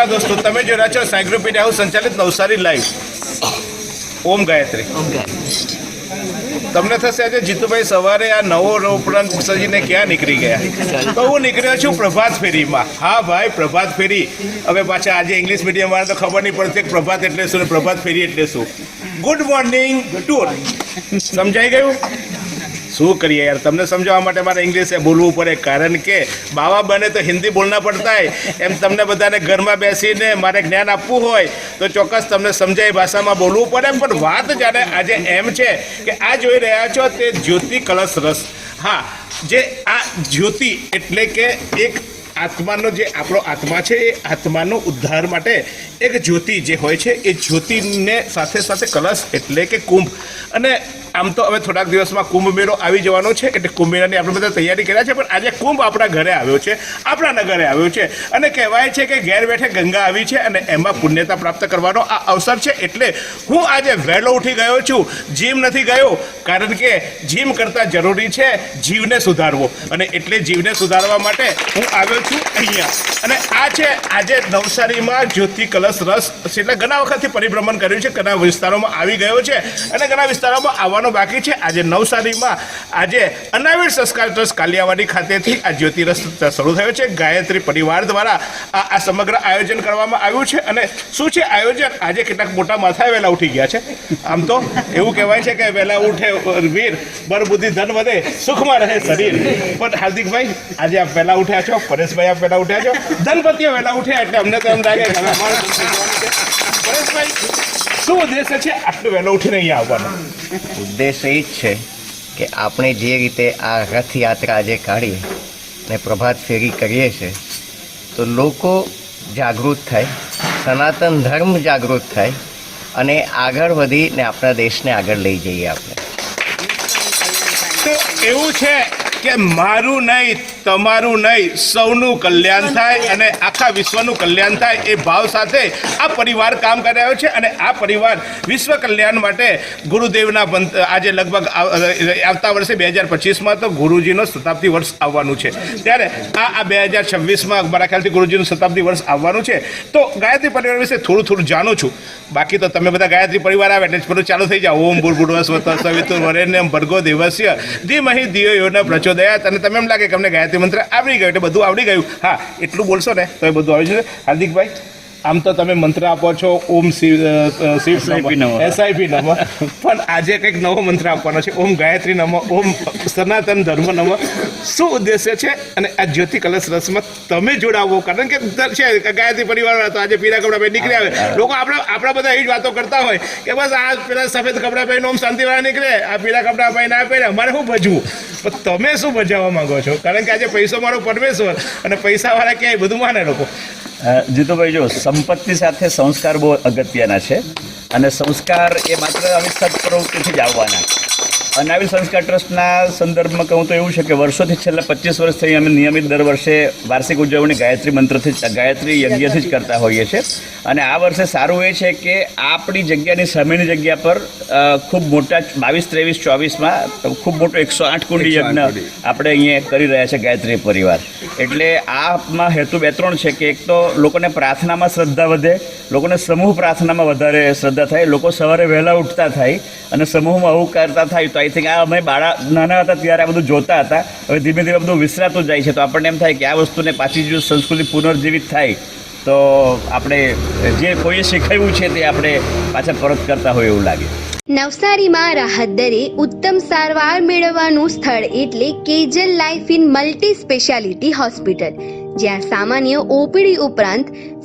નમસ્કાર દોસ્તો તમે જો રહ્યા છો હાઉસ સંચાલિત નવસારી લાઈવ. ઓમ ગાયત્રી. તમને થશે આજે જીતુભાઈ સવારે આ નવો ઉપરાંત સજીને ક્યાં નીકળી ગયા? તો હું નીકળ્યો છું પ્રભાત ફેરીમાં. હા ભાઈ પ્રભાત ફેરી. હવે પાછા આજે ઇંગ્લિશ મીડિયમ વાળા તો ખબર નહીં પડતી પ્રભાત એટલે શું ને પ્રભાત ફેરી એટલે શું. Good morning tour. સમજાઈ ગયું? શું કરીએ યાર? તમને સમજાવવા માટે મારે ઇંગ્લિશે બોલવું પડે. કારણ કે બાવા બને તો હિન્દી બોલના પડતા એમ તમને બધાને ઘરમાં બેસીને મારે જ્ઞાન આપવું હોય તો ચોક્કસ તમને સમજાય ભાષામાં બોલવું પડે. પણ વાત જ્યારે આજે એમ છે કે આ જોઈ રહ્યા છો તે જ્યોતિ કલશ રસ. હા, જે આ જ્યોતિ એટલે કે એક આત્માનો જે આપણો આત્મા છે, એ આત્માનો ઉદ્ધાર માટે એક જ્યોતિ જે હોય છે, એ જ્યોતિને સાથે સાથે કલશ એટલે કે કુંભ. અને આમ તો હવે થોડાક દિવસમાં કુંભ મેળો આવી જવાનો છે, એટલે કુંભ મેળાની આપણે બધા તૈયારી કર્યા છે, પણ આજે કુંભ આપણા ઘરે આવ્યો છે આપણા નગરે આવ્યો છે. અને કહેવાય છે કે ઘેર બેઠે ગંગા આવી છે અને એમાં પુણ્યતા પ્રાપ્ત કરવાનો આ અવસર છે, એટલે હું આજે વહેલો ઉઠી ગયો છું, જીમ નથી ગયો, કારણ કે જીમ કરતાં જરૂરી છે જીવને સુધારવો. અને એટલે જીવને સુધારવા માટે હું આવ્યો છું અહીંયા. અને આ છે આજે નવસારીમાં જ્યોતિ કલશ રસ, એટલે ઘણા વખતથી પરિભ્રમણ કર્યું છે, ઘણા વિસ્તારોમાં આવી ગયો છે. અને ઘણા વિસ્તારોમાં આવવાનો બાકી છે. આજે નવસારીમાં આજે અનાવીર સંસ્કાર ટ્રસ્ટ કાલિયાવાડી ખાતેથી આ જ્યોતિરસ શરૂ થયો છે. ગાયત્રી પરિવાર દ્વારા આ સમગ્ર આયોજન કરવામાં આવ્યું છે અને શું છે આયોજન? આજે કેટલાક મોટા માથા વહેલા ઉઠી ગયા છે. આમ તો એવું કહેવાય છે કે વહેલા ઉઠે વીર બરબુદ્ધિ ધન વધે, સુખમાં રહે શરીર. પણ હાર્દિકભાઈ, આજે આપ વહેલા ઉઠ્યા છો. પરેશભાઈ આપ વહેલા ઉઠ્યા છો. ધનપતિઓ વહેલા ઉઠ્યા એટલે અમને તો એમ લાગે. પરેશભાઈ શું ઉદ્દેશ્ય છે? આટલું વહેલો ઉઠીને અહીંયા આવવાનો. ઉદ્દેશ એ જ છે કે આપણે જે રીતે આ રથયાત્રા આજે કાઢીએ ને પ્રભાત ફેરી કરીએ છીએ તો લોકો જાગૃત થાય સનાતન ધર્મ જાગૃત થાય અને આગળ વધીને આપણા દેશને આગળ લઈ જઈએ આપણે. તો એવું છે કે મારું નહીં તમારું નહીં સૌનું કલ્યાણ થાય અને આખા વિશ્વનું કલ્યાણ થાય એ ભાવ સાથે આ પરિવાર કામ કરી રહ્યો છે અને આ પરિવાર વિશ્વ કલ્યાણ માટે ગુરુદેવના આજે લગભગ આવતા વર્ષે બે હજાર પચીસમાં તો ગુરુજીનો શતાબ્દી વર્ષ આવવાનું છે. ત્યારે આ આ બે હજાર છવ્વીસમાં મારા ખ્યાલથી ગુરુજીનું શતાબ્દી વર્ષ આવવાનું છે. તો ગાયત્રી પરિવાર વિશે થોડું થોડું જાણું છું. બાકી તો તમે બધા ગાયત્રી પરિવાર આવે એટલે જ બધું ચાલુ થઈ જાઓ ઓમ ભૂર્ભુડવ સ્વત સવિતુર વરેન્યમ ભર્ગો દેવસ્ય. ધીમહી ધિયો યોના પ્રચોદયાત. અને તમે એમ લાગે કે અમને ગાયત્રી મંત્ર આવડી ગયું, એટલે બધું આવડી ગયું. હા, એટલું બોલશો ને, તો એ બધું આવી જશે. હાર્દિકભાઈ? આમ તો તમે મંત્ર આપો છો ઓમ શિવ SIP નમઃ. પણ આજે કંઈક નવો મંત્ર આપવાનો છે ઓમ ગાયત્રી નમ ઓમ સનાતન ધર્મ નમઃ. શું ઉદ્દેશ્ય છે? અને આ જ્યોતિ કલશ રસમાં તમે જોડાવો કારણ કે છે ગાયત્રી પરિવાર તો આજે પીળા કપડા પહેરી નીકળ્યા આવે લોકો આપણા આપણા બધા એ જ વાતો કરતા હોય કે બસ આ પેલા સફેદ કપડા પહેરીને ઓમ શાંતિવાળા નીકળે આ પીળા કપડા પહેરીને આ પહેરે અમારે શું ભજવું? પણ તમે શું ભજાવવા માંગો છો? કારણ કે આજે પૈસો મારો પરમેશ્વર અને પૈસાવાળા ક્યાંય બધું માને લોકો. જીતુભાઈ, જો સંપત્તિ સાથે સંસ્કાર બહુ અગત્યના છે અને સંસ્કાર એ માત્ર આવી સત્પ્રવૃત્તિથી જ આવવાના અને આવી સંસ્કાર ટ્રસ્ટના સંદર્ભમાં કહું તો એવું છે કે વર્ષોથી છેલ્લા પચીસ વર્ષથી અમે નિયમિત દર વર્ષે વાર્ષિક ઉજવણી ગાયત્રી મંત્રથી ગાયત્રી યજ્ઞથી જ કરતા હોઈએ છીએ. અને આ વર્ષે સારું એ છે કે આપણી જગ્યાની સામેની જગ્યા પર ખૂબ મોટા બાવીસ ત્રેવીસ ચોવીસમાં ખૂબ મોટો એકસો આઠ કુંડી યજ્ઞ આપણે અહીંયા કરી રહ્યા છે ગાયત્રી પરિવાર. એટલે આમાં હેતુ બે ત્રણ છે કે એક તો લોકોને પ્રાર્થનામાં શ્રદ્ધા વધે લોકોને સમૂહ પ્રાર્થનામાં વધારે શ્રદ્ધા થાય લોકો સવારે વહેલા ઉઠતા થાય અને સમૂહમાં આવું કરતા થાય તો આઈ થિંક આ અમે બાળા નાના હતા ત્યારે આ બધું જોતા હતા. હવે ધીમે ધીમે બધું વિસરાતું જાય છે. તો આપણને એમ થાય કે આ વસ્તુને પાછી જો સંસ્કૃતિ પુનર્જીવિત થાય, તો આપણે જે કોઈએ શીખવ્યું છે તે આપણે પાછા પરત કરતા હોય એવું લાગે. નવસારીમાં રાહત દરે ઉત્તમ સારવાર મેળવવાનું સ્થળ એટલે Kejal life in multi speciality hospital, જ્યાં સામાન્ય ઓપીડી ઉપરાંત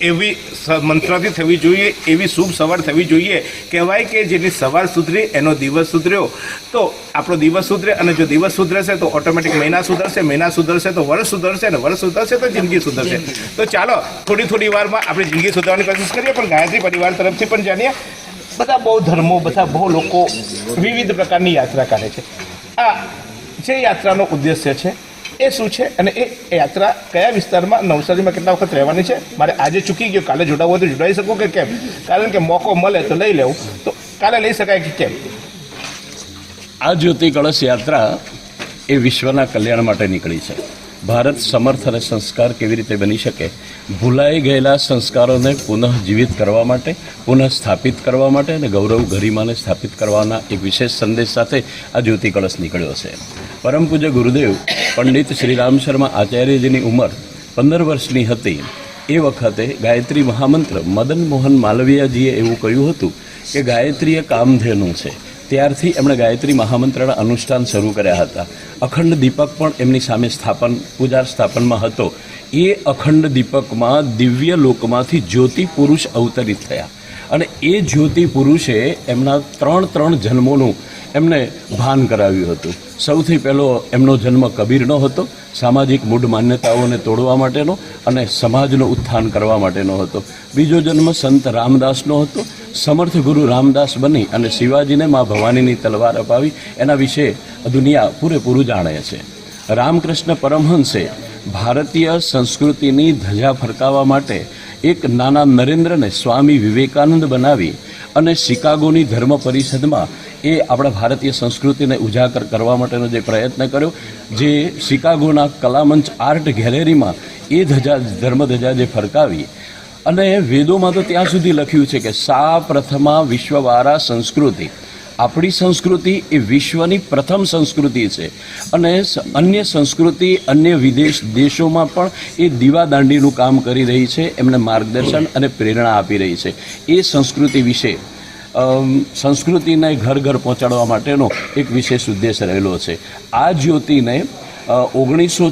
એવી મંત્રથી થવી જોઈએ, એવી શુભ સવાર થવી જોઈએ. કહેવાય કે જેની સવાર સુધરી, એનો દિવસ સુધર્યો. તો આપણો દિવસ સુધરે અને જો દિવસ સુધરશે તો ઓટોમેટિક મહિના સુધરશે મહિના સુધરશે તો વર્ષ સુધરશે અને વર્ષ સુધરશે તો જિંદગી સુધરશે. તો ચાલો, થોડી થોડી વારમાં આપણે જિંદગી સુધારવાની કોશિશ કરીએ, પણ ગાયત્રી પરિવાર તરફથી પણ જાણીએ. બધા બહુ ધર્મો, બધા બહુ લોકો વિવિધ પ્રકારની યાત્રા કાઢે છે. આ જે યાત્રાનો ઉદ્દેશ્ય છે એ શું છે અને એ યાત્રા કયા વિસ્તારમાં નવસારીમાં કેટલા વખત રહેવાની છે? મારે આજે ચૂકી ગયો, કાલે જોડાવું હોય તો જોડાઈ શકું કે કેમ? કારણ કે મોકો મળે તો લઈ લેવું. તો કાલે લઈ શકાય કે કેમ? આ જ્યોતિ કળશ યાત્રા એ વિશ્વના કલ્યાણ માટે નીકળી છે. ભારત સમર્થ અને સંસ્કાર કેવી રીતે બની શકે? ભૂલાઈ ગયેલા સંસ્કારોને પુનઃ જીવિત કરવા માટે, પુનઃ સ્થાપિત કરવા માટે અને ગૌરવ ગરિમાને સ્થાપિત કરવાના એક વિશેષ સંદેશ સાથે આ જ્યોતિ કળશ નીકળ્યો છે. પરમ પૂજ્ય ગુરુદેવ, પંડિત શ્રી રામ શર્મા આચાર્યજીની ઉંમર પંદર વર્ષની હતી. એ વખતે ગાયત્રી મહામંત્ર મદન મોહન માલવીયાજીએ એવું કહ્યું હતું કે ગાયત્રી એ કામધેનુ છે. ત્યારથી એમણે ગાયત્રી મહામંત્રના અનુષ્ઠાન શરૂ કર્યા હતા. અખંડ દીપક પણ એમની સામે સ્થાપન પૂજા સ્થાપનમાં હતો. એ અખંડ દીપકમાં દિવ્ય લોકમાંથી જ્યોતિ પુરુષ અવતરિત થયા. અને એ જ્યોતિ પુરુષે એમના ત્રણ ત્રણ જન્મોનું એમને ભાન કરાવ્યું હતું. સૌથી પહેલો એમનો જન્મ કબીરનો હતો, સામાજિક મૂઢ માન્યતાઓને તોડવા માટેનો અને સમાજનું ઉત્થાન કરવા માટેનો હતો. બીજો જન્મ સંત રામદાસનો હતો. સમર્થ ગુરુ રામદાસ બની અને શિવાજીને મા ભવાનીની તલવાર અપાવી. એના વિશે દુનિયા પૂરેપૂરું જાણે છે. રામકૃષ્ણ પરમહંસે ભારતીય સંસ્કૃતિની ધજા ફરકાવવા માટે એક નાના નરેન્દ્રને સ્વામી વિવેકાનંદ બનાવી અને શિકાગોની ધર્મ પરિષદમાં એ આપણા ભારતીય સંસ્કૃતિને ઉજાગર કરવા માટેનો જે પ્રયત્ન કર્યો, જે શિકાગોના કલામંચ આર્ટ ગેલેરીમાં એ ધજા, ધર્મધજા જે ફરકાવી. અને વેદોમાં તો ત્યાં સુધી લખ્યું છે કે સા પ્રથમા વિશ્વવારા સંસ્કૃતિ. આપણી સંસ્કૃતિ એ વિશ્વની પ્રથમ સંસ્કૃતિ છે. અને અન્ય સંસ્કૃતિ, અન્ય વિદેશ દેશોમાં પણ એ દીવાદાંડીનું કામ કરી રહી છે, એમને માર્ગદર્શન અને પ્રેરણા આપી રહી છે. એ સંસ્કૃતિ વિશે સંસ્કૃતિને ઘર ઘર પહોંચાડવા માટેનો એક વિશેષ ઉદ્દેશ રહેલો છે. આ જ્યોતિને ઓગણીસો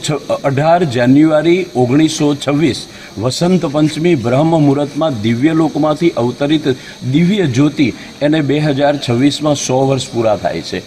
અઢાર જાન્યુઆરી ઓગણીસો છવ્વીસ વસંત પંચમી બ્રહ્મ મુહૂર્તમાં દિવ્ય લોકમાંથી અવતરિત દિવ્ય જ્યોતિ એને બે હજાર છવ્વીસમાં સો વર્ષ પૂરા થાય છે.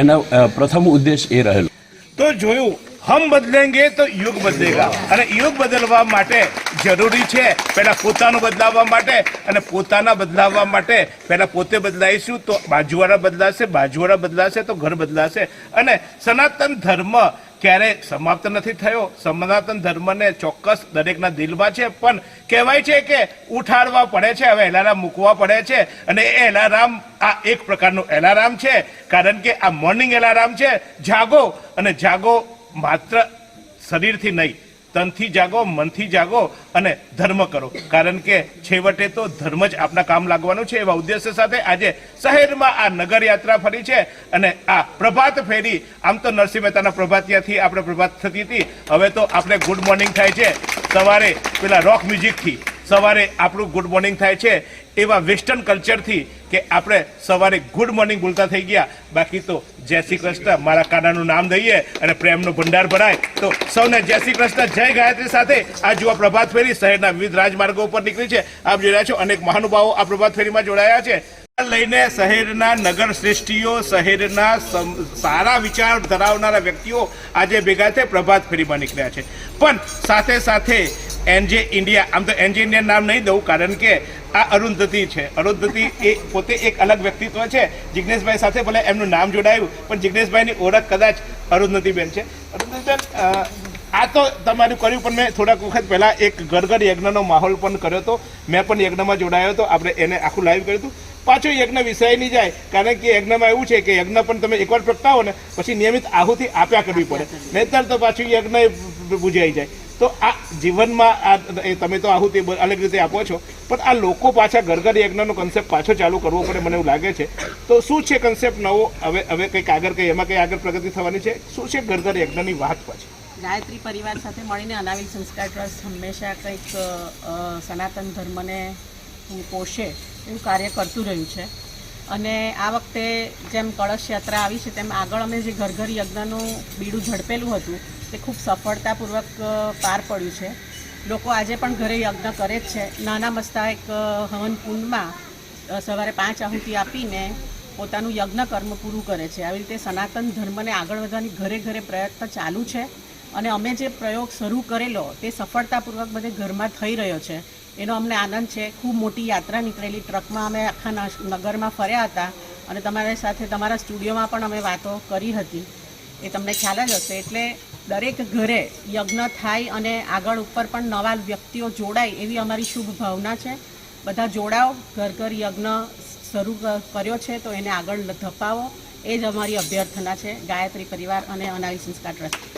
એના પ્રથમ ઉદ્દેશ એ રહેલો. તો જોયું હમ બદલેંગે તો યુગ બદલેગા. અને યુગ બદલવા માટે જરૂરી છે પહેલા પોતાનું બદલાવવા માટે અને પોતાના બદલાવવા માટે પહેલા પોતે બદલાઈશું તો બાજુવાળા બદલાશે બાજુવાળા બદલાશે તો ઘર બદલાશે. અને સનાતન ધર્મ ક્યારે સમાપ્ત નથી થયો. સનાતન ધર્મને ચોક્કસ દરેકના દિલમાં છે, પણ કહેવાય છે કે ઉઠાડવા પડે છે, હવે એલારામ મૂકવા પડે છે અને એ એલારામ આ એક પ્રકારનું એલારામ છે. કારણ કે આ મોર્નિંગ એલારામ છે. જાગો અને જાગો માત્ર શરીરથી નહીં, તનથી જાગો, મનથી જાગો અને ધર્મ કરો. કારણ કે છેવટે તો ધર્મ જ આપના કામ લાગવાનું છે એવા ઉદ્દેશ્ય સાથે આજે શહેરમાં આ નગર યાત્રા ફરી છે અને આ પ્રભાત ફેરી, આમ તો નરસિંહ મહેતાના પ્રભાતિયાથી આપણે પ્રભાત થતી હતી. હવે તો આપણે ગુડ મોર્નિંગ થાય છે. સવારે પેલા રોક મ્યુઝિકથી સવારે આપણું ગુડ મોર્નિંગ થાય છે. એવા વેસ્ટર્ન કલ્ચરથી કે આપણે સવારે ગુડ મોર્નિંગ બોલતા થઈ ગયા. બાકી તો જય શ્રી કૃષ્ણ. મારા કાનાનું નામ દઈએ અને પ્રેમનો ભંડાર ભરાય. તો સૌને જય શ્રી કૃષ્ણ, જય ગાયત્રી સાથે આ જુઓ પ્રભાત ફેરી શહેરના વિવિધ રાજમાર્ગો ઉપર નીકળી છે. આપ જોઈ છો અનેક મહાનુભાવો આ પ્રભાત ફેરીમાં જોડાયા છે. લઈને શહેરના નગર શ્રેષ્ઠીઓ શહેરના સારા વિચાર ધરાવનારા વ્યક્તિઓ આજે ભેગા થઈ પ્રભાત ફેરીમાં નીકળ્યા છે. પણ સાથે સાથે એનજે ઇન્ડિયા, આમ તો એનજે ઇન્ડિયા નામ નહીં દઉં, કારણ કે આ અરુંધતી છે. અરુંધતી એ પોતે એક અલગ વ્યક્તિત્વ છે. જિજ્ઞેશભાઈ સાથે ભલે એમનું નામ જોડાયું, પણ જિજ્ઞેશભાઈની ઓળખ કદાચ અરુંધતીબેન છે. અરુંધતીબેન આ તો તમારું કર્યું, પણ મેં થોડાક વખત પહેલાં એક ગરગર યજ્ઞનો માહોલ પણ કર્યો હતો. મેં પણ યજ્ઞમાં જોડાયો હતો. આપણે એને આખું લાઈવ કર્યું હતું. પાછો યજ્ઞ વિષય નહીં જાય, કારણ કે યજ્ઞમાં એવું છે કે યજ્ઞ પણ તમે એકવાર પ્રગટાવો ને, પછી નિયમિત આહુતિ આપ્યા કરવી પડે. નહીતર તો પાછું યજ્ઞ બુજાઈ જાય. તો આ જીવનમાં આ તમે તો આહુતિ અલગ રીતે આપો છો, પણ આ લોકો પાછા ઘરઘર યજ્ઞનો કન્સેપ્ટ પાછો ચાલુ કરવો પડે મને એવું લાગે છે. તો શું છે કન્સેપ્ટ નવો? હવે હવે કંઈક આગળ કંઈ એમાં કંઈ આગળ પ્રગતિ થવાની છે? શું છે ઘરઘર યજ્ઞની વાત પાછી? ગાયત્રી પરિવાર સાથે મળીને અનાવિલ સંસ્કાર ટ્રસ્ટ હંમેશા કંઈક સનાતન ધર્મને પોષે એવું કાર્ય કરતું રહ્યું છે. અને આ વખતે જેમ કળશ યાત્રા આવી છે, તેમ આગળ અમે જે ઘર ઘર યજ્ઞનું બીડું ઝડપેલું હતું, તે ખૂબ સફળતાપૂર્વક પાર પડ્યું છે. લોકો આજે પણ ઘરે યજ્ઞ કરે જ છે. નાના મસ્તા એક હવન કુંડમાં સવારે પાંચ આહુતિ આપીને પોતાનું યજ્ઞ કર્મ પૂરું કરે છે. આવી રીતે સનાતન ધર્મને આગળ વધવાની ઘરે ઘરે પ્રયત્ન ચાલુ છે. અને અમે જે પ્રયોગ શરૂ કરેલો, તે સફળતાપૂર્વક બધે ઘરમાં થઈ રહ્યો છે. એનો અમને આનંદ છે. ખૂબ મોટી યાત્રા નીકળેલી. ટ્રકમાં અમે આખા નગરમાં ફર્યા હતા અને તમારી સાથે તમારા સ્ટુડિયોમાં પણ અમે વાતો કરી હતી. એ તમને ખ્યાલ જ હશે. એટલે દરેક ઘરે યજ્ઞ થાય અને આગળ ઉપર પણ નવા વ્યક્તિઓ જોડાય એવી અમારી શુભ ભાવના છે. બધા જોડાઓ. ઘર ઘર યજ્ઞ શરૂ કર્યો છે તો એને આગળ ધપાવો. એ જ અમારી અભ્યર્થના છે. ગાયત્રી પરિવાર અને અનાવી સંસ્કાર ટ્રસ્ટ.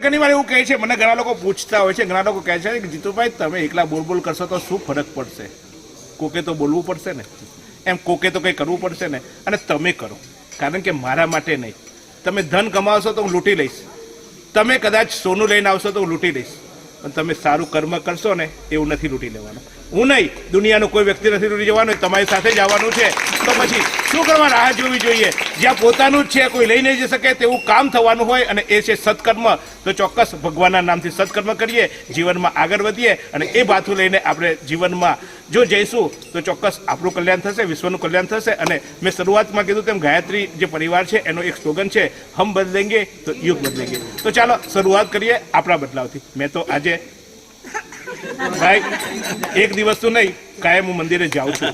ઘણી એવું કહે છે, મને ઘણા લોકો પૂછતા હોય છે, ઘણા લોકો કહે છે કે જીતુભાઈ, તમે એકલા બોલ બોલ કરશો તો શું ફરક પડશે? કોકે તો બોલવું પડશે ને? એમ કોકે તો કંઈ કરવું પડશે ને? અને તમે કરો. કારણ કે મારા માટે નહીં. તમે ધન કમાવશો તો હું લૂંટી લઈશ. તમે કદાચ સોનું લઈને આવશો તો હું લૂંટી લઈશ પણ તમે સારું કર્મ કરશો ને, એવું નથી લૂંટી લેવાનું. હું નહીં, દુનિયાનો કોઈ વ્યક્તિ નથી લૂંટી જવાનો તમારી સાથે જ આવવાનું છે. તો પછી શું કરવા રાહ જોવી જોઈએ? જ્યાં પોતાનું જ છે, કોઈ લઈ નહીં જઈ શકે તેવું કામ થવાનું હોય અને એ છે સત્કર્મ. તો ચોક્કસ ભગવાનના નામથી સત્કર્મ કરીએ, જીવનમાં આગળ વધીએ અને એ બાથું લઈને આપણે જીવનમાં જો જઈશું, તો ચોક્કસ આપણું કલ્યાણ થશે, વિશ્વનું કલ્યાણ થશે અને મેં શરૂઆતમાં કીધું તેમ ગાયત્રી જે પરિવાર છે, એનો એક સ્લોગન છે, હમ બદલેંગે તો યુગ બદલેંગે. તો ચાલો, શરૂઆત કરીએ આપણા બદલાવથી. મેં તો આજે ભાઈ, એક દિવસ તો નહીં, કાયમ હું મંદિરે જાઉં છું.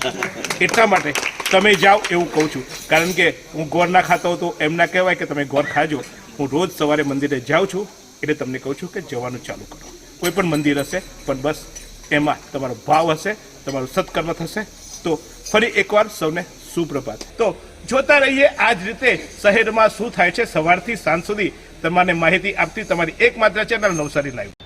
એટલા માટે તમે જાઓ એવું કહું છું. કારણ કે હું ગોળ ના ખાતો હતો, એમ ના કહેવાય કે તમે ગોળ ખાજો. હું રોજ સવારે મંદિરે જાઉં છું, એટલે તમને કહું છું કે જવાનું ચાલુ કરો. કોઈ પણ મંદિર હશે, પણ બસ એમાં તમારો ભાવ હશે, તમારું સત્કર્મ થશે, તો ફરી એકવાર સૌને સુપ્રભાત. તો જોતા રહીએ આ જ રીતે શહેરમાં શું થાય છે. સવારથી સાંજ સુધી તમારે માહિતી આપતી તમારી એકમાત્ર ચેનલ નવસારી લાઈવ